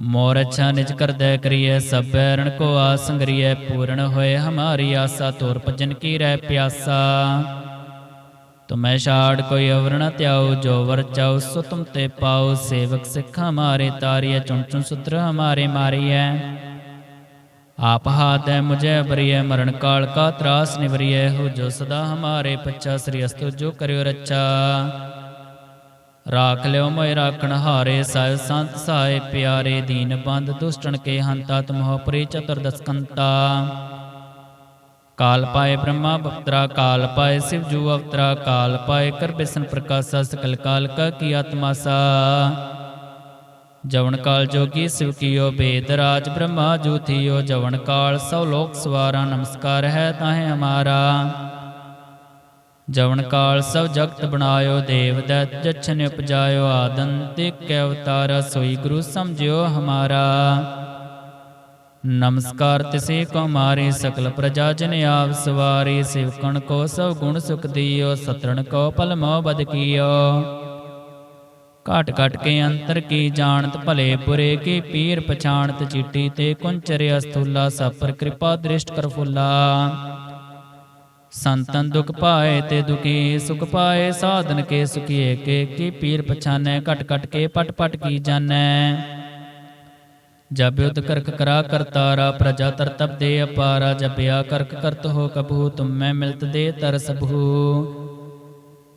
ਮੋਰ ਅੱਛਾ ਨਿਜ ਕਰਦੈ ਕਰੀਐ, ਸਭ ਰਣ ਕੋ ਆਸੰਗਰੀਐ ਪੂਰਨ ਹੋਏ ਹਮਾਰੀ ਆਸਾ, ਤੋਰ ਭਜਨ ਕੀ ਰਹਿ ਪਿਆਸਾ। ਤੁਮੈ ਛਾੜ ਕੋਈ ਅਵਰ ਨ ਧਿਆਉ ਜੋ ਵਰ ਚਾਉ, ਸੋ ਤੁਮ ਤੇ ਪਾਉ, ਸੇਵਕ ਸਿੱਖ ਹਮਾਰੇ ਤਾਰੀਐ, ਚੁਣ ਚੁਣ ਸੁਤਰ ਹਮਾਰੇ ਮਾਰੀਐ। ਆਪ ਹਾਦੈ ਮੁਝੇ ਬਰੀਐ ਮਰਨ ਕਾਲ ਕਾ ਤਰਾਸ ਨਿਵਰੀਐ, ਹੋ ਜੋ ਸਦਾ ਹਮਾਰੇ ਪੱਛਾ, ਸ੍ਰੀ ਅਸਤੁ ਜੋ ਕਰਿਓ ਰੱਛਾ। ਰਾਖ ਲਿਓ ਮੋਇ ਰਾਖਣ ਹਾਰੇ ਸਾਹਿਬ ਸੰਤ ਸਹਾਇ ਪਿਆਰੇ ਦੀਨ ਬੰਦ, ਦੁਸ਼ਟਣ ਕੇ ਹੰਤਾ ਤੁਮਹੁ ਪ੍ਰੀ ਚਤੁਰਦਸ ਕੰਤਾ ਕਾਲ ਪਾਏ ਬ੍ਰਹਮਾ ਬਪਤਰਾ, ਕਾਲ ਪਾਏ ਸਿਵ ਜੂ ਅਵਤਰਾ, ਕਾਲ ਪਾਏ ਕਰ ਬਿਸਨ ਪ੍ਰਕਾਸ਼ਾ, ਸਕਲ ਕਾਲ ਕਾ ਕੀ ਆਤਮਾ ਸਾ। ਜਵਨ ਕਾਲ ਜੋਗੀ ਸਿਵ ਕੀਓ ਬੇਦ ਰਾਜ, ਬ੍ਰਹਮਾ ਜੂ ਥੀਓ ਜਵਨ ਕਾਲ ਸਭ ਲੋਕ ਸਵਾਰਾ, ਨਮਸਕਾਰ ਹੈ ਤਾਹੇ ਹਮਾਰਾ। ਜਵਨ ਕਾਲ ਸਭ ਜਗਤ ਬਣਾਇਓ, ਦੇਵ ਦਤ ਜਛਨ ਉਪਜਾਇਓ ਆਦੰਤਿਕ ਅਵਤਾਰ ਸੋਈ ਗੁਰੂ ਸਮਝਿਓ ਹਮਾਰਾ। ਨਮਸਕਾਰ ਤਿਸੇ ਕੋ ਮਾਰੇ, ਸਕਲ ਪ੍ਰਜਾ ਜਨ ਆਪ ਸਵਾਰੀ, ਸਿਵਕਣ ਕੋ ਸਭ ਗੁਣ ਸੁਖ ਦਿਓ, ਸਤਰਣ ਕੋ ਪਲ ਮੋ ਬਦ ਕੀਓ। ਘਟ ਘਟ ਕੇ ਅੰਤਰ ਕੀ ਜਾਣਤ, ਭਲੇ ਬੁਰੇ ਕੀ ਪੀਰ ਪਛਾਣਤ, ਚੀਟੀ ਤੇ ਕੁੰਚਰਿ ਅਸਥੂਲਾ ਸਪਰ ਕਿਰਪਾ ਦ੍ਰਿਸ਼ਟ ਕਰ ਫੁੱਲਾ। ਸੰਤਨ ਦੁਖ ਪਾਏ ਤੇ ਦੁਖੀ ਸੁਖ ਪਾਏ, ਸਾਧਨ ਕੇ ਸੁਖੀਏ ਕੇ, ਕੀ ਪੀਰ ਪਛਾਨੈ, ਘਟ ਘਟ ਕੇ ਪਟ ਪਟ ਕੀ ਜਾਣੈ। ਜਬ ਯੁਧ ਕਰਕ ਕਰਾ ਕਰਤਾਰਾ ਪ੍ਰਜਾ ਤਰਤਬ ਦੇ ਅਪਾਰਾ, ਜਪਿਆ ਕਰਕ ਕਰਤ ਹੋ ਕਬੂ ਤੁਮ ਮੈਂ ਮਿਲਤ ਦੇ ਤਰਸ ਬਹੂ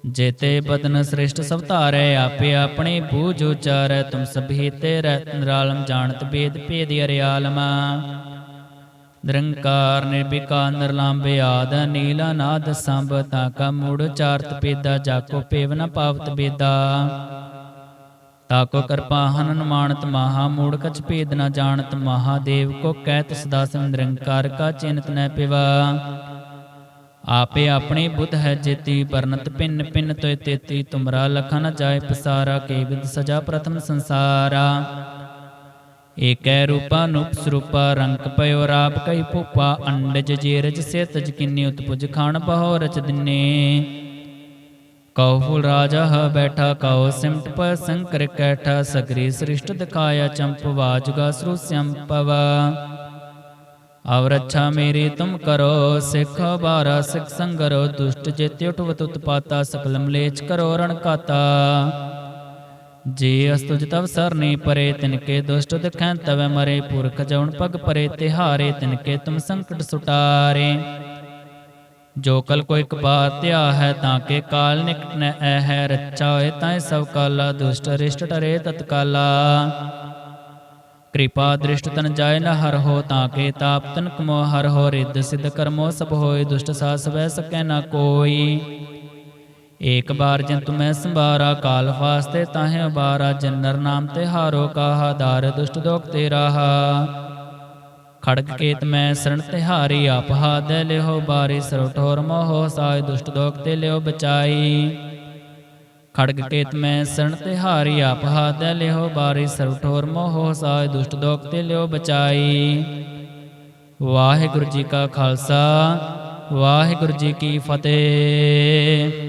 ਜੇਤੇ ਬਦਨ ਸ੍ਰਿਸ਼ਟ ਸਭ ਧਾਰੈ, ਆਪੇ ਆਪਣੇ ਬੂਝ ਉਚਾਰੈ, ਤੁਮ ਸਭੀ ਤੇ ਰਹਿਤ ਨਿਰਾਲਮ, ਜਾਣਤ ਬੇਦ ਭੇਦ ਅਰਿਆਲਮਾ। ਨਿਰੰਕਾਰ ਨਿਰਭਿਕਾਰ ਨਿਰਲੰਭੇ ਆਦ, ਨੀਲਾ ਨਾਦ ਸੰਭ, ਤਾ ਕਾ ਮੂੜ ਚਾਰਤ ਪੇਦਾ ਜਾਕੋ ਪੇਵ ਨ ਪਾਵਤ ਬੇਦਾ ਤਾਕੋ ਕਿਰਪਾ ਹਨਨ ਮਾਨਤ ਮਹਾ, ਮੂੜ ਕਛ ਭੇਦ ਨ ਜਾਣਤ ਮਹਾਦੇਵ ਕੋ ਕਹਿਤ ਸਦਾ ਸਿਮ ਨਿਰੰਕਾਰ ਕਾ ਚਿੰਤ ਨ ਪਿਵਾ। ਆਪੇ ਆਪਣੇ ਬੁੱਧ ਹੈ ਜੇਤੀ ਪਰਨਤ ਪਿੰਨ ਪਿੰਨ ਤੋਇ ਤੇਤੀ, ਤੁਮਰਾ ਲਖਨ ਜਾਏ ਪਸਾਰਾ, ਕੇ ਵਿਦ ਸਜਾ ਪ੍ਰਥਮ ਸੰਸਾਰਾ। ਏਕੈ ਰੂਪਾ ਨੂਪ ਸਰੂਪਾ ਰੰਗ ਪਇਓ ਰਾਪ ਕਈ ਭੂਪਾ, ਅੰਡਜ ਜੀਰਜ ਸੇ ਤਜ ਕਿੰਨੀ ਉਤਪੁਜ ਖਾਣ ਬਹੋ ਰਚ ਦਿਨੇ। ਕਉ ਫੁਲ ਰਾਜਾ ਹ ਬੈਠਾ, ਕਉ ਸਿਮਟ ਪ ਸੰਕਰ ਕੈਠਾ, ਸਗਰੀ ਸ੍ਰਿਸ਼ਟ ਦਿਖਾਇਆ ਚੰਪ, ਵਾਜੁਗਾ ਸ੍ਰੂ ਸੰਪਵਾ। ਅਵ ਰੱਛਾ ਮੇਰੀ ਤੁਮ ਕਰੋ, ਸਿੱਖ ਬਾਰਾ ਸਿੱਖ ਸੰਗਰੋ, ਦੁਸ਼ਟ ਜੇਤੇ ਉਠਵਤ ਉਤਪਾਤਾ ਸਕਲ ਮਲੇਚ ਕਰੋ ਰਣ ਕਾਤਾ। ਜੇ ਅਸਤੁਜ ਤਵ ਸਰਨੀ ਪਰੇ ਤਿਨਕੇ ਦੁਸ਼ਟ ਦਿਖੈ ਤਵੈ ਮਰੇ, ਪੁਰਖ ਜਉਣ ਪਗ ਪਰੇ, ਤਿਹਾਰੇ ਤਿਨਕੇ ਤੁਮ ਸੰਕਟ ਸੁਟਾਰੇ। ਜੋ ਕਲ ਕੋ ਇਕ ਬਾਰ ਧਿਆ ਹੈ ਤਾਂ ਕੇ ਕਾਲ ਨਿਕਟ ਨ ਐ ਹੈ ਰੱਛਾ ਹੋਏ ਤਾਂ ਸਭ ਕਾਲਾ, ਦੁਸ਼ਟ ਰਿਸ਼ਟ ਟਰੇ ਤਤਕਾਲਾ। ਕਿਰਪਾ ਦ੍ਰਿਸ਼ਟ ਤਨ ਜਾਏ ਨ ਹਰ ਹੋ, ਤਾਂ ਕੇ ਤਾਪ ਤਨ ਕਮੋ ਹਰ ਹੋ, ਰਿੱਧ ਸਿਧ ਕਰਮੋ ਸਭ ਹੋਏ, ਦੁਸ਼ਟ ਸਾਸ ਵੈ ਸਕੈ ਨ ਕੋਈ। ਏਕ ਬਾਰ ਜਨ ਤੁਮੈ ਸੰਭਾਰਾ, ਕਾਲ ਫਾਸਤੇ ਤਾਹੇ ਉਬਾਰਾ, ਜਨਰ ਨਾਮ ਤੇ ਹਾਰੋ ਕਾਹਾ, ਦਾਰ ਦੁਸ਼ਟ ਦੋਖ ਤੇ ਰਾਹਾ। ਖੜਗ ਕੇਤ ਮੈਂ ਸਰਣ ਤਿਹਾਰੀ ਆਪ ਹਾਦੈ ਲਿਹੋ ਬਾਰੀ ਸਰੋਠੋਰ ਮੋਹ ਸਾਇ ਦੁਸ਼ਟ ਦੋਖ ਤੇ ਲਿਓ ਬਚਾਈ। ਖੜਗ ਕੇਤ ਮੈਂ ਸਰਣ ਤਿਹਾਰੀ ਆਪ ਹਾਦੈ ਲਿਹੋ ਬਾਰੀ ਸਰੋਠੋਰ ਮੋਹ ਸਾਇ ਦੁਸ਼ਟ ਦੋਖ ਤੇ ਲਿਓ ਬਚਾਈ। ਵਾਹਿਗੁਰੂ ਜੀ ਕਾ ਖਾਲਸਾ, ਵਾਹਿਗੁਰੂ ਜੀ ਕੀ ਫਤਿਹ।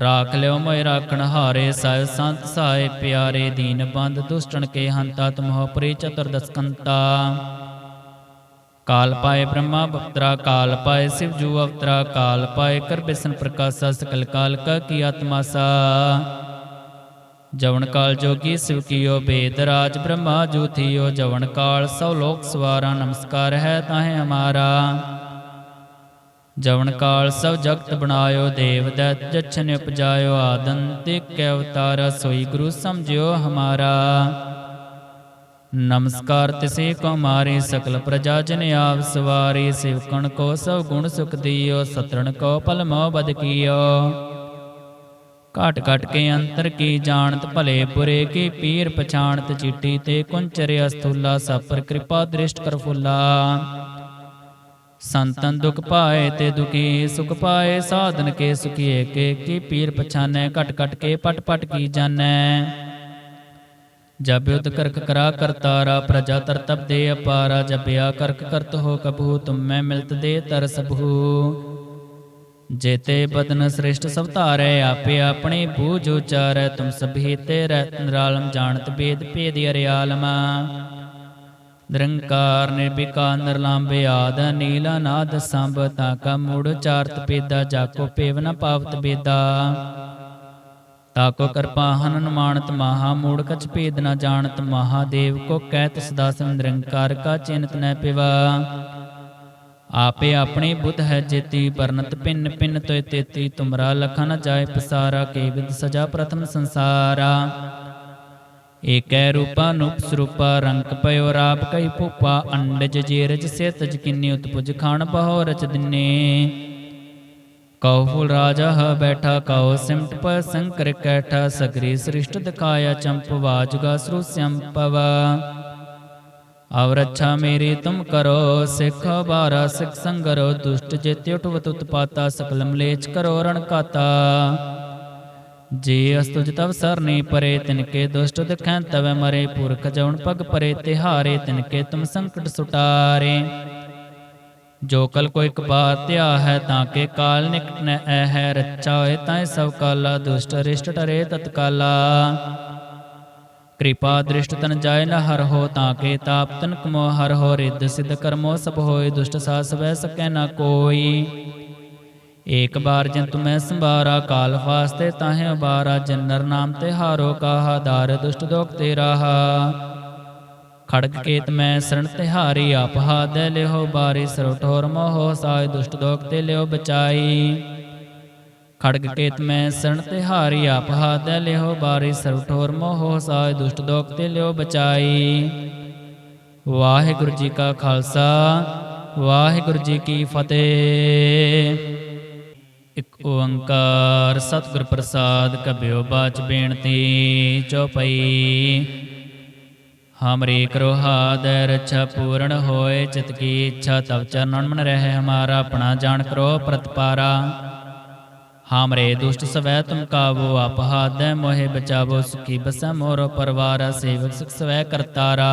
ਰਾਖ ਲਿਓ ਮੈ ਰਾਖਣ ਹਾਰੇ ਸਾਹਿਬ ਸੰਤ ਸਹਾਏ ਪਿਆਰੇ, ਦੀਨ ਬੰਦ ਦੁਸ਼ਟਣ ਕੇ ਹੰਤਾ ਤੁਮਹੁ ਪ੍ਰੀ ਚਤੁਰਦਸਕੰਤਾ ਕਾਲ ਪਾਏ ਬ੍ਰਹਮਾ ਬਪਤਰਾ ਕਾਲ ਪਾਏ ਸਿਵ ਜੂ ਅਵਤਰਾ, ਕਾਲ ਪਾਏ ਕਰ ਬਿਸਨ ਪ੍ਰਕਾਸ਼ਾ, ਸਕਲ ਕਾਲ ਕਾ ਕੀ ਆਤਮਾਸਾ ਜਵਨ ਕਾਲ ਜੋਗੀ ਸਿਵ ਕੀਓ ਬੇਦ ਰਾਜ, ਬ੍ਰਹਮਾ ਜੂ ਥੀਓ, ਜਵਨ ਕਾਲ ਸਭ ਲੋਕ ਸਵਾਰਾ, ਨਮਸਕਾਰ ਹੈ ਤਾਹੇ ਹਮਾਰਾ। ਜਵਨ ਕਾਲ ਸਭ ਜਗਤ ਬਣਾਇਓ, ਦੇਵ ਦੈਤ ਜਛਨ ਉਪਜਾਇਓ ਆਦੰਤਿਕ ਅਵਤਾਰ ਸੋਈ ਗੁਰੂ ਸਮਝਿਓ ਹਮਾਰਾ। ਨਮਸਕਾਰ ਤਿਸੇ ਕੋ ਮਾਰੇ, ਸਕਲ ਪ੍ਰਜਾ ਜਨ ਆਪ ਸਵਾਰੀ ਸਿਵਕਣ ਕੋ ਸਭ ਗੁਣ ਸੁਖ ਦਿਓ, ਸਤਰਣ ਕੋ ਪਲ ਮੋ ਬਦ ਕੀਓ। ਘਟ ਘਟ ਕੇ ਅੰਤਰ ਕੀ ਜਾਣਤ, ਭਲੇ ਪੁਰੇ ਕੀ ਪੀਰ ਪਛਾਣਤ, ਚੀਟੀ ਤੇ ਕੁੰਚਰ ਅਸਥੂਲਾ ਸਪਰ ਕਿਰਪਾ ਦ੍ਰਿਸ਼ਟ ਕਰ ਫੁੱਲਾ। ਸੰਤਨ ਦੁਖ ਪਾਏ ਤੇ ਦੁਖੀ, ਸੁਖ ਪਾਏ, ਸਾਧਨ ਕੇ ਸੁਖੀਏ, ਕੇ ਕੀ ਪੀਰ ਪਛਾਨੈ, ਘਟ ਘਟ ਕੇ ਪਟ ਪਟ ਕੀ ਜਾਣੈ। ਜਬ ਯੁਧ ਕਰਕ ਕਰਾ ਕਰਤਾਰਾ ਪ੍ਰਜਾ ਤਰਤਬ ਦੇ ਅਪਾਰਾ ਜਬਿਆ ਕਰਕ ਕਰਤ ਹੋ ਕਬੂ ਤੁਮ ਮਿਲਤ ਦੇ ਤਰਸ ਬਹੂ ਜੇਤੇ ਬਦਨ ਸ੍ਰਿਸ਼ਟ ਸਭ ਧਾਰੈ, ਆਪੇ ਆਪਣੇ ਬੂਝ ਉਚਾਰੈ, ਤੁਮ ਸਭੀ ਤੇ ਰਹਿਤ ਨਿਰਾਲਮ, ਜਾਣਤ ਬੇਦ ਭੇਦ ਅਰਿਆਲਮਾ। ਨਿਰੰਕਾਰ ਨਿਰਭਿਕਾਰ, ਨਿਰਲੰਭੇ ਆਦ ਨੀਲਾ ਨਾਦ ਸੰਭ ਤਾ ਕਾ ਮੂੜ ਚਾਰਤ ਪੇਦਾ ਜਾਕੋ ਪੇਵ ਨ ਪਾਵਤ ਬੇਦਾ ਤਾਕੋ ਕਿਰਪਾ ਹਨਨ ਮਾਨਤ ਮਹਾ ਮੂੜ ਕਛ ਭੇਦ ਨ ਜਾਣਤ ਮਹਾਦੇਵ ਕੋ ਕਹਿਤ ਸਦਾ ਸਿਮ ਨਿਰੰਕਾਰ ਕਾ ਚਿੰਤ ਨ ਪਿਵਾ। ਆਪੇ ਆਪਣੀ ਬੁੱਧ ਹੈ ਜੇਤੀ, ਪਰਨਤ ਪਿੰਨ ਪਿੰਨ ਤੋਇ ਤੇਤੀ, ਤੁਮਰਾ ਲਖਾ ਜਾਏ ਪਸਾਰਾ, ਕੇ ਵਿਦ ਸਜਾ ਪ੍ਰਥਮ ਸੰਸਾਰਾ। ਏਕੈ ਰੂਪਾ ਨੂਪ ਸਰੂਪਾ ਰੰਗ ਪਇਓ ਰਾਪ ਕਈ ਭੂਪਾ, ਅੰਡਜ ਜੀਰਜ ਸੇ ਤਜ ਕਿੰਨੀ ਉਤਪੁਜ ਖਾਣ ਬਹੋ ਰਚ ਦਿਨੇ। ਕਉ ਫੁਲ ਰਾਜਾ ਹ ਬੈਠਾ, ਕਉ ਸਿਮਟ ਪ ਸੰਕਰ ਕੈਠਾ, ਸਗਰੀ ਸ੍ਰਿਸ਼ਟ ਦਿਖਾਇਆ ਚੰਪ, ਵਾਜਗਾ ਸ੍ਰੂ ਸੰਪਵ। ਅਵ ਮੇਰੀ ਤੁਮ ਕਰੋ, ਸਿੱਖ ਬਾਰਾ ਸਿੱਖ ਸੰਗਰੋ, ਦੁਸ਼ਟ ਜੇਤੇ ਉਠਵਤ ਉਤਪਾਤਾ ਸਕਲ ਮਲੇਚ ਕਰੋ ਰਣ ਕਾਤਾ। ਜੇ ਅਸਤੁਜ ਤਵ ਸਰਨੀ ਪਰੇ ਤਿਨਕੇ ਦੁਸ਼ਟ ਦਿਖੈ ਤਵੈ ਮਰੇ ਪੁਰਖ ਜਉਣ ਪਗ ਪਰੇ ਤਿਹਾਰੇ ਤਿਨਕੇ ਤੁਮ ਸੰਕਟ ਸੁਟਾਰੇ। ਜੋ ਕਲ ਕੋ ਇਕ ਬਾਰ ਧਿਆ ਹੈ ਤਾਂ ਕੇ ਕਾਲ ਨਿਕਟ ਨ ਐ ਹੈ ਰੱਚਾ ਹੋਏ ਤਾਂ ਸਭ ਕਾਲਾ, ਦੁਸ਼ਟ ਰਿਸ਼ਟ ਟਰੇ ਤਤਕਾਲਾ। ਕਿਰਪਾ ਦ੍ਰਿਸ਼ਟ ਤਨ ਜਾਏ ਨ ਹਰ ਹੋ ਤਾਂ ਕੇ ਤਾਪ ਤਨ ਕਮੋ ਹਰ ਹੋ, ਰਿੱਧ ਸਿਧ ਕਰਮੋ ਸਭ ਹੋਏ, ਦੁਸ਼ਟ ਸਾਸ ਵੈ ਸਕੈ ਨ ਕੋਈ। ਏਕ ਬਾਰ ਜਨ ਤੁਮੈ ਸੰਭਾਰਾ, ਕਾਲ ਫਾਸਤੇ ਤਾਹੇ ਉਬਾਰਾ, ਜਨਰ ਨਾਮ ਤੇ ਹਾਰੋ ਕਾਹਾ, ਦਾਰ ਦੁਸ਼ਟ ਦੋਖ ਤੇ ਰਾਹਾ। ਖੜਗ ਕੇਤ ਮੈਂ ਸਰਣ ਤਿਹਾਰੀ ਆਪ ਹਾਦੈ ਲਿਹੋ ਬਾਰੀ ਸਰੋ ਠੋਰ ਮੋਹ ਸਾਇ ਦੁਸ਼ਟ ਦੋਖ ਤੇ ਲਿਓ ਬਚਾਈ। ਖੜਗ ਕੇਤ ਮੈਂ ਸਰਣ ਤਿਹਾਰੀ ਆਪ ਹਾਦੈ ਲਿਹੋ ਬਾਰੀ ਸਰਵ ਠੋਰ ਮੋਹ ਸਾਇ ਦੁਸ਼ਟ ਦੋਖ ਤੇ ਲਿਓ ਬਚਾਈ। ਵਾਹਿਗੁਰੂ ਜੀ ਕਾ ਖਾਲਸਾ, ਵਾਹਿਗੁਰੂ ਜੀ ਕੀ ਫਤਿਹ। ਇਕ ਓੰਕਾਰ ਸਤਿਗੁਰ ਪ੍ਰਸਾਦ ਕਬਿਓ ਬਾਚ ਬੇਨਤੀ ਚਉਪਈ। ਹਮਰੀ ਕਰੋ ਹਾਦੈ ਰੱਛਾ ਪੂਰਨ ਹੋਏ, ਚਿਤ ਕੀ ਇੱਛਾ ਤਵ ਚਰਨਨ ਮਨ ਰਹਿ, ਹਮਾਰਾ ਆਪਣਾ ਜਾਣ ਕਰੋ ਪ੍ਰਤਪਾਰਾ। ਹਾਮਰੇ ਦੁਸ਼ਟ ਸਵੈ ਤੁਮ ਕਾਬੂ ਆਪ ਹਾਦੈ ਮੋਹਿ ਬਚਾਵੋ, ਸੁਖੀ ਬਸੈ ਮੋਰੋ ਪਰਵਾਰਾ, ਸੇਵਕ ਸੁਖ ਸਵੈ ਕਰਤਾਰਾ।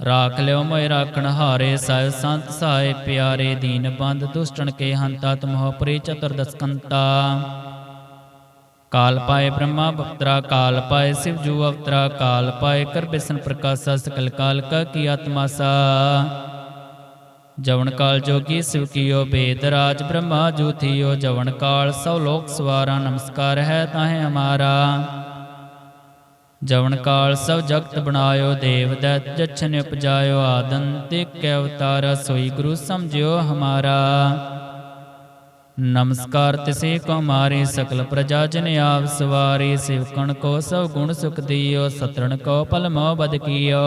ਰਾਖ ਲਿਓ ਮੋਇ ਰਾਖਣ ਹਾਰੇ ਸਾਹਿਬ ਸੰਤ ਸਹਾਏ ਪਿਆਰੇ ਦੀਨ ਬੰਦ, ਦੁਸ਼ਟਣ ਕੇ ਹੰਤਾ, ਤੁਮਹੁ ਪ੍ਰੀ ਚਤੁਰਦਸਕੰਤਾ ਕਾਲ ਪਾਏ ਬ੍ਰਹਮਾ ਬਪਤਰਾ ਕਾਲ ਪਾਏ ਸਿਵ ਜੂ ਅਵਤਰਾ, ਕਾਲ ਪਾਏ ਕਰ ਬਿਸਨ ਪ੍ਰਕਾਸ਼ਾ, ਸਕਲ ਕਾਲ ਕਾ ਕੀ ਆਤਮਾਸਾ ਜਵਨ ਕਾਲ ਜੋਗੀ ਸਿਵ ਕੀਓ ਬੇਦ ਰਾਜ, ਬ੍ਰਹਮਾ ਜੂ ਥੀਓ ਜਵਨ ਕਾਲ ਸਭ ਲੋਕ ਸਵਾਰਾ, ਨਮਸਕਾਰ ਹੈ ਤਾਹੇ ਹਮਾਰਾ। ਜਵਨ ਕਾਲ ਸਭ ਜਗਤ ਬਣਾਇਓ, ਦੇਵ ਦੈਤ ਜਛਨ ਉਪਜਾਇਓ ਆਦੰਤਿਕ ਅਵਤਾਰ, ਸੋਈ ਗੁਰੂ ਸਮਝਿਓ ਹਮਾਰਾ। ਨਮਸਕਾਰ ਤਿਸੇ ਕੋ ਮਾਰੇ, ਸਕਲ ਪ੍ਰਜਾ ਜਨ ਆਪ ਸਵਾਰੀ, ਸਿਵਕਣ ਕੋ ਸਭ ਗੁਣ ਸੁਖ ਦਿਓ, ਸਤਰਣ ਕੋ ਪਲ ਮੋ ਬਦ ਕੀਓ।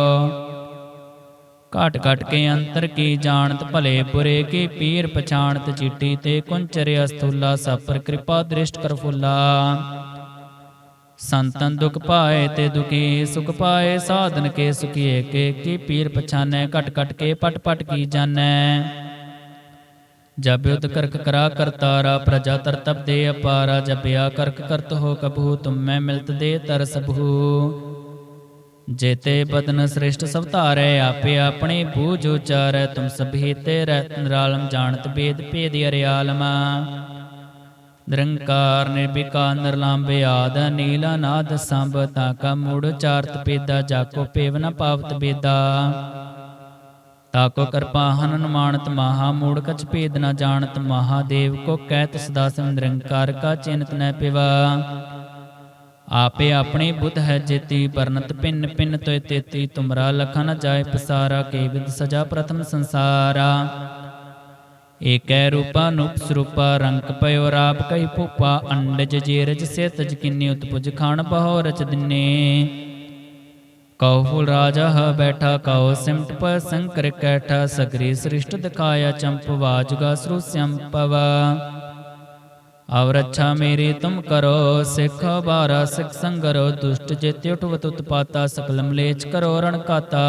ਘਟ ਘਟ ਕੇ ਅੰਤਰ ਕੀ ਜਾਣਤ, ਭਲੇ ਬੁਰੇ ਕੀ ਪੀਰ ਪਛਾਣਤ, ਚੀਟੀ ਤੇ ਕੁੰਚਰ ਅਸਥੂਲਾ ਸਪਰ ਕਿਰਪਾ ਦ੍ਰਿਸ਼ਟ ਕਰ ਫੁੱਲਾ। ਸੰਤਨ ਦੁਖ ਪਾਏ ਤੇ ਦੁਖੀ, ਸੁਖ ਪਾਏ, ਸਾਧਨ ਕੇ ਸੁਖੀਏ, ਕੇ ਕੀ ਪੀਰ ਪਛਾਨੈ, ਘਟ ਘਟ ਕੇ ਪਟ ਪਟ ਕੀ ਜਾਣੈ। ਜਬ ਯੁਧ ਕਰਕ ਕਰਾ ਕਰਤਾਰਾ ਪ੍ਰਜਾ ਤਰਤਬ ਦੇ ਅਪਾਰਾ ਜਪਿਆ ਕਰਕ ਕਰਤ ਹੋ ਕਬੂ ਤੁਮ ਮੈਂ ਮਿਲਤ ਦੇ ਤਰ ਸਭੂ। ਜੇਤੇ ਬਦਨ ਸ੍ਰਿਸ਼ਟ ਸਭ ਧਾਰੈ, ਆਪੇ ਆਪਣੇ ਬੂਝ ਉਚਾਰੈ, ਤੁਮ ਸਭੀ ਤੇ ਰਹਿ ਨਿਰਾਲਮ, ਜਾਣਤ ਬੇਦ ਭੇਦ ਅਰਿਆਲਮਾ। ਨਿਰੰਕਾਰ ਨਿਰਭਿਕਾਰ ਨਿਰਲੰਭ ਆਦ, ਨੀਲਾ ਨਾਦ, ਸੰਭ ਤਾ ਕਾ ਮੂੜ ਚਾਰਤ ਪੇਦਾ ਜਾਕੋ ਪੇਵ ਨ ਪਾਵਤ ਬੇਦਾ ਤਾਕੋ ਕਿਰਪਾ ਹਨਨ ਮਾਨਤ ਮਹਾ ਮੂੜ ਕਛ ਭੇਦ ਨ ਜਾਣਤ ਮਹਾਦੇਵ ਕੋ ਕਹਿਤ ਸਦਾ ਸਿਮ ਨਿਰੰਕਾਰ ਕਾ ਚਿੰਤ ਨ ਪਿਵਾ। ਆਪੇ ਆਪਣੀ ਬੁੱਧ ਹੈ ਜੇਤੀ, ਪਰਨਤ ਪਿੰਨ ਪਿੰਨ ਤੋਇ ਤੇਤੀ, ਤੁਮਰਾ ਲਖਨ ਜਾਏ ਪਸਾਰਾ, ਕੇ ਵਿਦ ਸਜਾ ਪ੍ਰਥਮ ਸੰਸਾਰਾ। ਏਕੈ ਰੂਪਾ ਨੂਪ ਸਰੂਪਾ ਰੰਗ ਪਇਓ ਰਾਪ ਕਈ ਭੂਪਾ, ਅੰਡਜ ਜੇਰਜ ਸੇ ਤਜ ਕਿੰਨੀ ਉਤਪੁਜ ਖਾਣ ਬਹੋ ਰਚ ਦਿਨੇ। ਕਉ ਫੁਲ ਰਾਜਾ ਹ ਬੈਠਾ, ਕਉ ਸਿਮਟ ਪ ਸੰਕਰ ਕੈਠਾ, ਸਗਰੀ ਸ੍ਰਿਸ਼ਟ ਦਿਖਾਇਆ ਚੰਪ, ਵਾਜਗਾ ਸ੍ਰੂ ਸੰਪਵਾ। ਅਵਰ ਅੱਛਾ ਮੇਰੀ ਤੁਮ ਕਰੋ, ਸਿੱਖ ਬਾਰਾ ਸਿੱਖ ਸੰਗਰੋ, ਦੁਸ਼ਟ ਜੇਤੇ ਉਠਵਤ ਉਤਪਾਤਾ ਸਕਲ ਮਲੇਚ ਕਰੋ ਰਣ ਕਾਤਾ।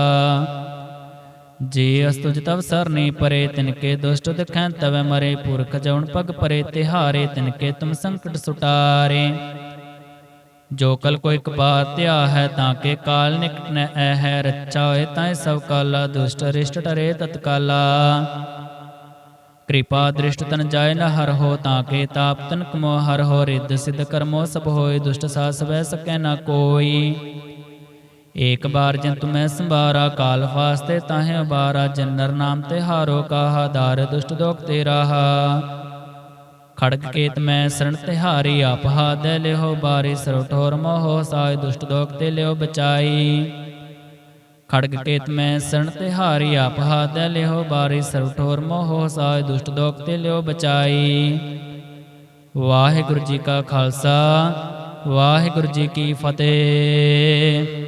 ਜੇ ਅਸਤੁਜ ਤਵ ਸਰਨੀ ਪਰੇ, ਤਿਨਕੇ ਦੁਸ਼ਟ ਦਿਖੈ ਤਵੈ ਮਰੇ, ਪੁਰਖ ਜਉਣ ਪਗ ਪਰੇ, ਤਿਹਾਰੇ ਤਿਨਕੇ ਤੁਮ ਸੰਕਟ ਸੁਟਾਰੇ। ਜੋ ਕਲ ਕੋ ਇਕ ਬਾਰ ਧਿਆ ਹੈ, ਤਾਂ ਕੇ ਕਾਲ ਨਿਕਟ ਨ ਐ ਹੈ ਰੱਛਾ ਹੋਏ ਤਾਂ ਸਭ ਕਾਲਾ, ਦੁਸ਼ਟ ਰਿਸ਼ਟ ਟਰੇ ਤਤਕਾਲਾ। ਕਿਰਪਾ ਦ੍ਰਿਸ਼ਟ ਤਨ ਜਾਏ ਨ ਹਰ ਹੋ, ਤਾਂ ਕੇ ਤਾਪ ਤਨ ਕਮੋ ਹਰ ਹੋ, ਰਿੱਧ ਸਿਧ ਕਰਮੋ ਸਭ ਹੋਏ, ਦੁਸ਼ਟ ਸਾਸ ਵੈ ਸਕੈ ਨਾ ਕੋਈ। ਏਕ ਬਾਰ ਜਿਨ ਮੈਂ ਸੰਭਾਰਾ, ਕਾਲ ਫਾਸਤੇ ਤਾਹੇ ਬਾਰਾ ਜਨਰ ਨਾਮ ਤੇ ਹਾਰੋ ਕਾਹਾ, ਦਾਰ ਦੁਸ਼ਟ ਦੋਖ ਤੇ ਰਾਹਾ। ਖੜਗ ਕੇਤ ਮੈਂ ਸਰਣ ਤਿਹਾਰੀ ਆਪ ਹਾਦੈ ਲਿਓ ਬਾਰੀ ਸਰੋ ਮੋਹ ਸਾਇ, ਦੁਸ਼ਟ ਦੋਖ ਤੇ ਲਿਓ ਬਚਾਈ। ਖੜਗ ਕੇਤ ਮੈਂ ਸਰਣ ਤਿਹਾਰੀ ਆਪ ਹਾਦੈ ਲਿਓ ਬਾਰੀ ਸਰੋ ਠੋਰ ਮੋਹ ਸਾਇ, ਦੁਸ਼ਟ ਦੋਖ ਤੇ ਲਿਓ ਬਚਾਈ। ਵਾਹਿਗੁਰੂ ਜੀ ਕਾ ਖਾਲਸਾ, ਵਾਹਿਗੁਰੂ ਜੀ ਕੀ ਫਤਿਹ।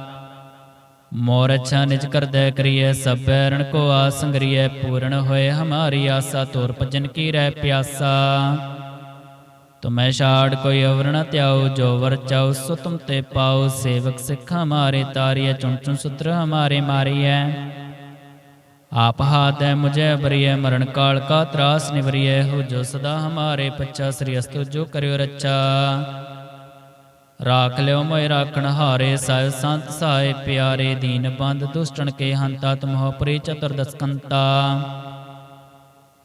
ਮੋਰ ਅੱਛਾ ਨਿਜ ਕਰਦੈ ਕਰੀਐ, ਸਭੈ ਰਣ ਕੋ ਆਸੰਗਰੀਐ ਪੂਰਨ ਹੋਏ ਹਮਾਰੀ ਆਸਾ, ਤੋਰ ਭਜਨ ਕੀ ਰਹਿ ਪਿਆਸਾ। ਤੁਮੈ ਛਾੜ ਕੋਈ ਅਵਰ ਨ ਧਿਆਓ ਜੋ ਵਰ ਚਾਉ, ਸੋ ਤੁਮ ਤੇ ਪਾਓ ਸੇਵਕ ਸਿੱਖ ਹਮਾਰੇ ਤਾਰੀਐ, ਚੁਣ ਚੁਣ ਸੁਤਰ ਹਮਾਰੇ ਮਾਰੀਐ। ਆਪ ਹਾਦੈ ਮੁਝੇ ਬਰੀਐ ਮਰਨ ਕਾਲ ਕਾ ਤਰਾਸ ਨਿਵਰੀਐ, ਹੋ ਜੋ ਸਦਾ ਹਮਾਰੇ ਪੱਛਾ, ਸ੍ਰੀ ਅਸਤੁ ਜੋ ਕਰਿਓ ਰੱਛਾ। ਰਾਖ ਲਿਓ ਮੋਇ ਰਾਖਣ ਹਾਰੇ, ਸਾਇ ਸੰਤ ਸਾਇ ਪਿਆਰੇ ਦੀਨ ਬੰਦ, ਦੁਸ਼ਟਣ ਕੇ ਹੰਤਾ ਤੁਮਹੁ ਪਰੀ ਚਤੁਰਦਸ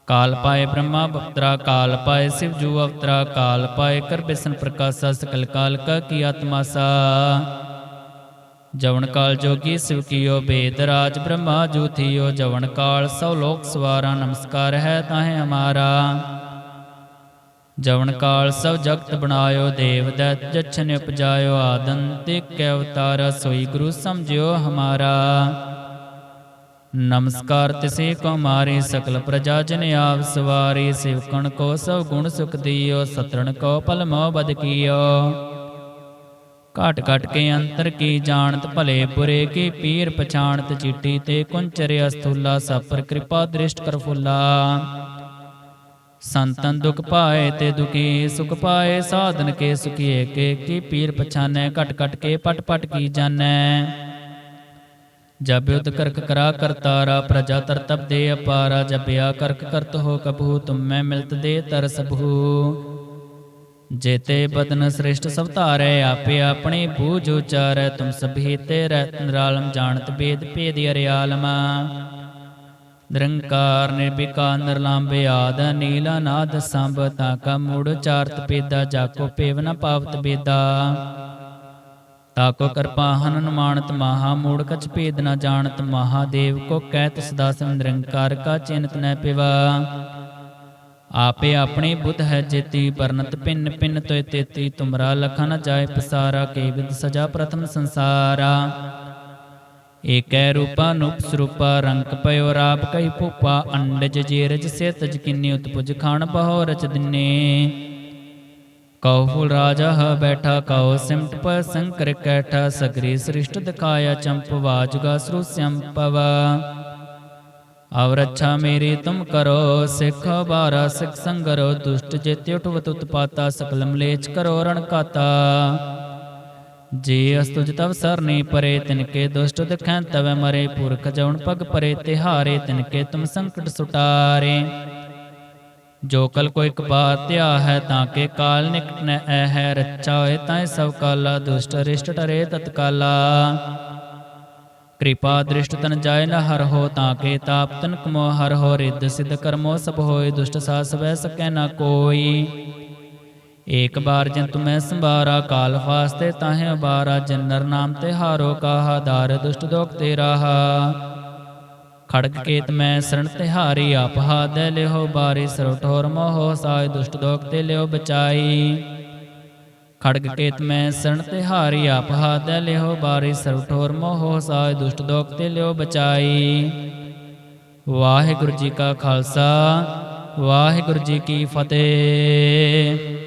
ਕਾਲ ਪਾਏ ਬ੍ਰਹਮਾ ਬਪਤਰਾ, ਕਾਲ ਪਾਏ ਸਿਵ ਜੂ ਅਵਤਰਾ, ਕਾਲ ਪਾਏ ਕਰ ਬਿਸਨ ਪ੍ਰਕਾਸ਼ਾ, ਸਕਲ ਕਾਲ ਕਾ ਕੀ ਆਤਮਾ ਸਾ। ਜਵਨ ਕਾਲ ਜੋਗੀ ਸਿਵ ਕੀਓ ਬੇਦ ਰਾਜ, ਬ੍ਰਹਮਾ ਜੂ ਥੀਓ ਜਵਨ ਕਾਲ ਸਭ ਲੋਕ ਸਵਾਰਾ, ਨਮਸਕਾਰ ਹੈ ਤਾਹੇ ਹਮਾਰਾ। ਜਵਨ ਕਾਲ ਸਭ ਜਗਤ ਬਣਾਇਓ, ਦੇਵ ਦੈਤ ਜਛਨ ਉਪਜਾਇਓ ਆਦੰਤਿਕ ਕੈ ਅਵਤਾਰ, ਸੋਈ ਗੁਰੂ ਸਮਝਿਓ ਹਮਾਰਾ। ਨਮਸਕਾਰ ਤਿਸੇ ਕੋ ਮਾਰੇ, ਸਕਲ ਪ੍ਰਜਾ ਜਨ ਆਪ ਸਵਾਰੀ ਸਿਵਕਣ ਕੋ ਸਭ ਗੁਣ ਸੁਖ ਦਿਓ, ਸਤਰਣ ਕੋ ਪਲ ਮੋ ਬਦ ਕੀਓ। ਘਟ ਘਟ ਕੇ ਅੰਤਰ ਕੀ ਜਾਣਤ, ਭਲੇ ਬੁਰੇ ਕੀ ਪੀਰ ਪਛਾਣਤ, ਚੀਟੀ ਤੇ ਕੁੰਚਰ ਅਸਥੂਲਾ ਸਪਰ ਕਿਰਪਾ ਦ੍ਰਿਸ਼ਟ ਕਰ ਫੁੱਲਾ। ਸੰਤਨ ਦੁਖ ਪਾਏ ਤੇ ਦੁਖੀ ਸੁਖ ਪਾਏ, ਸਾਧਨ ਕੇ ਸੁਖੀਏ ਕੇ, ਕੀ ਪੀਰ ਪਛਾਨੈ, ਘਟ ਘਟ ਕੇ ਪਟ ਪਟ ਕੀ ਜਾਣੈ। ਜਬ ਯੁਧ ਕਰਕ ਕਰਾ ਕਰਤਾਰਾ ਪ੍ਰਜਾ ਤਰਤਬ ਦੇ ਅਪਾਰਾ, ਜਪਿਆ ਕਰਕ ਕਰਤ ਹੋ ਕਬੂ ਤੁਮ ਮੈਂ ਮਿਲਤ ਦੇ ਤਰ ਸਭੂ। ਜੇਤੇ ਬਦਨ ਸ੍ਰਿਸ਼ਟ ਸਭ ਧਾਰੈ, ਆਪੇ ਆਪਣੇ ਬੂਝ ਉਚਾਰੈ, ਤੁਮ ਸਭੀ ਤੇ ਰਹਿ ਨਿਰਾਲਮ, ਜਾਣਤ ਬੇਦ ਭੇਦ ਅਰਿਆਲਮਾ। ਨਿਰੰਕਾਰ ਨਿਰਭਿਕਾਰ ਨਿਰਲੰਭ ਆਦ, ਨੀਲਾ ਨਾਦ ਸੰਭ ਤਾ ਕਾ ਮੂੜ ਚਾਰਤ ਪੇਦਾ ਜਾਕੋ ਪੇਵ ਨ ਪਾਵਤ ਬੇਦਾ ਤਾਕੋ ਕਿਰਪਾ ਹਨਨ ਮਾਨਤ ਮਹਾ ਮੂੜ ਕਛ ਭੇਦ ਨ ਜਾਣਤ ਮਹਾਦੇਵ ਕੋ ਕਹਿਤ ਸਦਾ ਸਿਮ ਨਿਰੰਕਾਰ ਕਾ ਚਿੰਤ ਨ ਪਿਵਾ। ਆਪੇ ਆਪਣੇ ਬੁੱਧ ਹੈ ਜੇਤੀ, ਪਰਨਤ ਪਿੰਨ ਪਿੰਨ ਤੋਇ ਤੇਤੀ, ਤੁਮਰਾ ਲਖਨ ਜਾਏ ਪਸਾਰਾ, ਕੇ ਵਿਦ ਸਜਾ ਪ੍ਰਥਮ ਸੰਸਾਰਾ। ਏਕੈ ਰੂਪਾ ਨੂਪ ਸਰੂਪਾ ਰੰਕ ਪਇਓ ਰਾਪ ਕਈ ਭੂਪਾ, ਅੰਡਜ ਜੀਰਜ ਸੇ ਤਜ ਕਿੰਨੀ ਉਤਪੁਜ ਖਾਣ ਬਹੁ ਰਚ ਦਿਨੇ। ਕਉ ਫੁਲ ਰਾਜਾ ਹ ਬੈਠਾ, ਕਉ ਸਿਮਟ ਪ ਸੰਕਰ ਕੈਠਾ, ਸਗਰੀ ਸ੍ਰਿਸ਼ਟ ਦਿਖਾਇਆ ਚੰਪ, ਵਾਜੁਗਾ ਸ੍ਰੂ ਸੰਪਵ। ਅਵ ਰੱਛਾ ਮੇਰੀ ਤੁਮ ਕਰੋ, ਸਿੱਖ ਬਾਰਾ ਸਿੱਖ ਸੰਗਰੋ, ਦੁਸ਼ਟ ਜੇਤੇ ਉਠਵਤ ਉਤਪਾਤਾ ਸਕਲ ਮਲੇਚ ਕਰੋ ਰਣ ਕਾਤਾ। ਜੇ ਅਸਤੁਜ ਤਵ ਸਰਨੀ ਪਰੇ, ਤਿਨਕੇ ਦੁਸ਼ਟ ਦਿਖੈ ਤਵੈ ਮਰੇ, ਪੁਰਖ ਜਉਣ ਪਗ ਪਰੇ, ਤਿਹਾਰੇ ਤਿਨਕੇ ਤੁਮ ਸੰਕਟ ਸੁਟਾਰੇ। ਜੋ ਕਲ ਕੋ ਇਕ ਬਾਤ ਧਿਆ ਹੈ ਤਾਂ ਕੇ ਕਾਲ ਨਿਕਟ ਨ ਐ ਹੈ ਰੱਛਾ ਹੋਏ ਤਾਂ ਸਭ ਕਾਲਾ, ਦੁਸ਼ਟ ਰਿਸ਼ਟ ਟਰੇ ਤਤਕਾਲਾ। ਕਿਰਪਾ ਦ੍ਰਿਸ਼ਟ ਤਨ ਜਾਏ ਨ ਹਰ ਹੋ, ਤਾਂ ਕੇ ਤਾਪ ਤਨ ਕਮੋ ਹਰ ਹੋ, ਰਿੱਧ ਸਿਧ ਕਰਮੋ ਸਭ ਹੋਏ, ਦੁਸ਼ਟ ਸਾਸ ਵੈ ਸਕੈ ਨਾ ਕੋਈ। ਏਕ ਬਾਰ ਜਨ ਤੁਮੈ ਸੰਭਾਰਾ, ਕਾਲ ਫਾਸਤੇ ਤਾਹੇ ਬਾਰਾ ਜਨਰ ਨਾਮ ਤੇ ਹਾਰੋ ਕਾਹਾ, ਦਾਰ ਦੁਸ਼ਟ ਦੋਖ ਤੇ ਰਾਹਾ। ਖੜਗ ਕੇਤ ਮੈਂ ਸਰਣ ਤਿਹਾਰੀ ਆਪ ਹਾਦੈ ਲਿਹੋ ਬਾਰੀ ਸਰੋਠੋਰ ਮੋਹ ਸਾਇ ਦੁਸ਼ਟ ਦੋਖ ਤੇ ਲਿਓ ਬਚਾਈ। ਖੜਗ ਕੇਤ ਮੈਂ ਸਰਣ ਤਿਹਾਰੀ ਆਪ ਹਾਦੈ ਲਿਹੋ ਬਾਰੀ ਸਰੋਠੋਰ ਮੋਹ ਸਾਇ ਦੁਸ਼ਟ ਦੋਖ ਤੇ ਲਿਓ ਬਚਾਈ। ਵਾਹਿਗੁਰੂ ਜੀ ਕਾ ਖਾਲਸਾ, ਵਾਹਿਗੁਰੂ ਜੀ ਕੀ ਫਤਿਹ।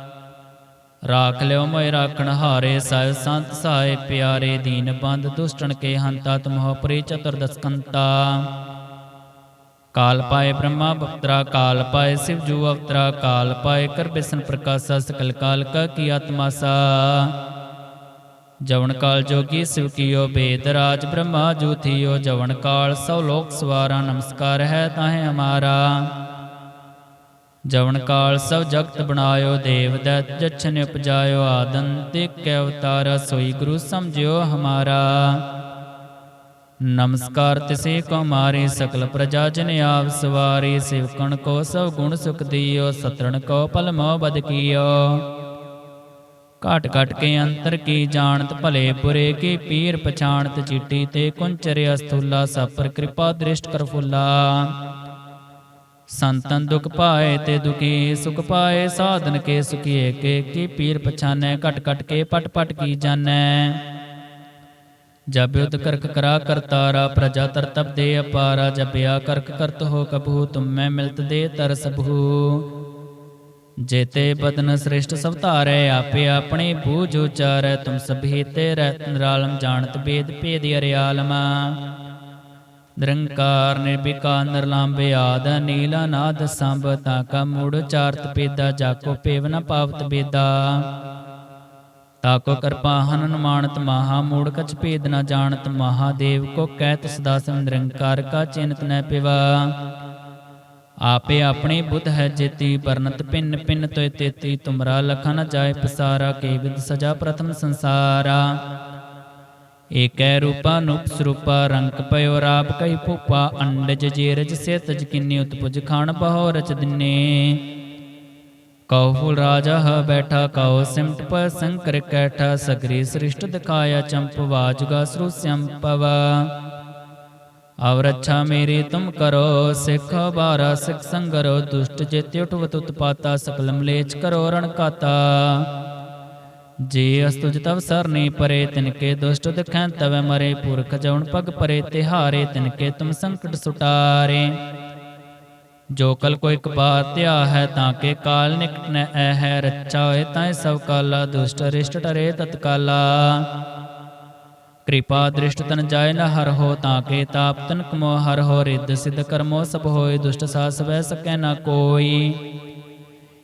ਰਾਖ ਲਿਓ ਮੋਇ ਰਾਖਣ ਹਾਰੇ ਸਾਹਿਬ ਸੰਤ ਸਹਾਇ ਪਿਆਰੇ ਦੀਨ ਬੰਦ, ਦੁਸ਼ਟਣ ਕੇ ਹੰਤਾ ਤੁਮਹੁ ਪਰੀ ਚਤੁਰਦਸ ਕੰਤਾ। ਕਾਲ ਪਾਏ ਬ੍ਰਹਮਾ ਬਪਤਰਾ ਕਾਲ ਪਾਏ ਸਿਵ ਜੂ ਅਵਤਰਾ ਕਾਲ ਪਾਏ, ਕਰ ਬਿਸਨ ਪ੍ਰਕਾਸ਼ਾ, ਸਕਲ ਕਾਲ ਕਾ ਕੀ ਆਤਮਾਸਾ ਜਵਨ ਕਾਲ ਜੋਗੀ ਸਿਵ ਕੀਓ ਬੇਦ, ਰਾਜ ਬ੍ਰਹਮਾ ਜੂ ਥੀਓ ਜਵਨ ਕਾਲ ਸਭ ਲੋਕ ਸਵਾਰਾ ਨਮਸਕਾਰ ਹੈ ਤਾਹੇ ਹਮਾਰਾ। ਜਵਨ ਕਾਲ ਸਭ ਜਗਤ ਬਣਾਇਓ, ਦੇਵ ਦਤ ਜਛਨ ਉਪਜਾਇਓ ਆਦੰਤਿਕ ਕੈ ਅਵਤਾਰ ਸੋਈ ਗੁਰੂ ਸਮਝਿਓ ਹਮਾਰਾ। ਨਮਸਕਾਰ ਤਿਸੇ ਕੋ ਮਾਰੇ, ਸਕਲ ਪ੍ਰਜਾ ਜਨ ਆਪ ਸਵਾਰੀ, ਸਿਵਕਣ ਕੋ ਸਭ ਗੁਣ ਸੁਖ ਦਿਓ, ਸਤਰਣ ਕੋ ਪਲ ਮੋ ਬਦ ਕੀਓ। ਘਟ ਘਟ ਕੇ ਅੰਤਰ ਕੀ ਜਾਣਤ, ਭਲੇ ਬੁਰੇ ਕੀ ਪੀਰ ਪਛਾਣਤ, ਚੀਟੀ ਤੇ ਕੁੰਚਰ ਅਸਥੂਲਾ ਸਪਰ ਕਿਰਪਾ ਦ੍ਰਿਸ਼ਟ ਕਰ ਫੁੱਲਾ। ਸੰਤਨ ਦੁਖ ਪਾਏ ਤੇ ਦੁਖੀ ਸੁਖ ਪਾਏ, ਸਾਧਨ ਕੇ ਸੁਖੀਏ, ਕੇ ਕੀ ਪੀਰ ਪਛਾਨੈ, ਘਟ ਘਟ ਕੇ ਪਟ ਪਟ ਕੀ ਜਾਣੈ। ਜਬ ਯੁਧ ਕਰਕ ਕਰਾ ਕਰਤਾਰਾ, ਪ੍ਰਜਾ ਤਰਤਬ ਦੇ ਅਪਾਰਾ ਜਪਿਆ ਕਰਕ ਕਰਤ ਹੋ ਕਬੂ ਤੁਮੈ ਮਿਲਤ ਦੇ ਤਰ ਸਭੂ। ਜੇਤੇ ਬਦਨ ਸ੍ਰਿਸ਼ਟ ਸਭ ਧਾਰੈ, ਆਪੇ ਆਪਣੇ ਬੂਝ ਉਚਾਰੈ, ਤੁਮ ਸਭੀ ਤੇ ਰਹਿਤ ਨਿਰਾਲਮ, ਜਾਣਤ ਬੇਦ ਭੇਦ ਅਰਿਆਲਮਾ। ਨਿਰੰਕਾਰ ਨਿਰਭਿਕਾਰ ਨਿਰਲੰਭੇ ਆਦ ਨੀਲਾ ਨਾਦ ਸੰਭ ਤਾ ਕਾ ਮੂੜ ਚਾਰਤ ਪੇਦਾ ਜਾਕੋ ਪੇਵ ਨ ਪਾਵਤ ਬੇਦਾ। ਤਾਕੋ ਕਿਰਪਾ ਹਨੁਮਾਨਤ ਮਹਾ, ਮੂੜ ਕਛ ਭੇਦ ਨ ਜਾਣਤ ਮਹਾਦੇਵ ਕੋ ਕਹਿਤ ਸਦਾ ਸਿਮ ਨਿਰੰਕਾਰ ਕਾ ਚਿੰਤ ਨ ਪਿਵਾ। ਆਪੇ ਆਪਣੀ ਬੁੱਧ ਹੈ ਜੇਤੀ ਪਰਨਤ ਪਿੰਨ ਪਿੰਨ ਤੋਇ ਤੇਤੀ, ਤੁਮਰਾ ਲਖਾ ਜਾਏ ਪਸਾਰਾ, ਕੇ ਵਿਦ ਸਜਾ ਪ੍ਰਥਮ ਸੰਸਾਰਾ। ਏਕੈ ਰੂਪਾ ਨੂਪ ਸਰੂਪਾ ਰੰਕ ਪਇਓ ਰਾਪ ਕਈ ਭੂਪਾ, ਅੰਡਜ ਜੀਰਜ ਸੇ ਤਜ ਕਿੰਨੀ ਉਤਪੁਜ ਖਾਣ ਬਹੁ ਰਚ ਦਿਨੇ। ਕਉ ਫੁਲ ਰਾਜਾ ਹ ਬੈਠਾ, ਕਉ ਸਿਮਟ ਪ ਸੰਕਰ ਕੈਠਾ, ਸਗਰੀ ਸ੍ਰਿਸ਼ਟ ਦਿਖਾਇਆ ਚੰਪ, ਵਾਜੁਗਾ ਸ੍ਰੂ ਸੰਪਵ ਅਵ ਮੇਰੀ ਤੁਮ ਕਰੋ, ਸਿੱਖ ਬਾਰਾ ਸਿੱਖ ਸੰਗਰੋ, ਦੁਸ਼ਟ ਜੇਤੇ ਉਠਵਤ ਉਤਪਾਤਾ ਸਕਲ ਮਲੇਚ ਕਰੋ ਰਣ ਕਾਤਾ। ਜੇ ਅਸਤੁਜ ਤਵ ਸਰਨੀ ਪਰੇ ਤਿਨਕੇ ਦੁਸ਼ਟ ਦਿਖੈ ਤਵੈ ਮਰੇ, ਪੁਰਖ ਜਉਣ ਪਗ ਪਰੇ, ਤਿਹਾਰੇ ਤਿਨਕੇ ਤੁਮ ਸੰਕਟ ਸੁਟਾਰੇ। ਜੋ ਕਲ ਕੋ ਇਕ ਧਿਆ ਹੈ ਤਾਂ ਕੇ ਕਾਲ ਨਿਕਟ ਨ ਐ ਹੈ ਰੱਛਾ ਹੋਏ ਤਾਂ ਸਭ ਕਾਲਾ, ਦੁਸ਼ਟ ਰਿਸ਼ਟ ਟਰੇ ਤਤਕਾਲਾ। ਕਿਰਪਾ ਦ੍ਰਿਸ਼ਟ ਤਨ ਜਾਏ ਨ ਹਰ ਹੋ, ਤਾਂ ਕੇ ਤਾਪ ਤਨ ਕਮੋ ਹਰ ਹੋ, ਰਿੱਧ ਸਿਧ ਕਰਮੋ ਸਭ ਹੋਏ, ਦੁਸ਼ਟ ਸਾਸ ਵੈ ਸਕੈ ਨ ਕੋਈ।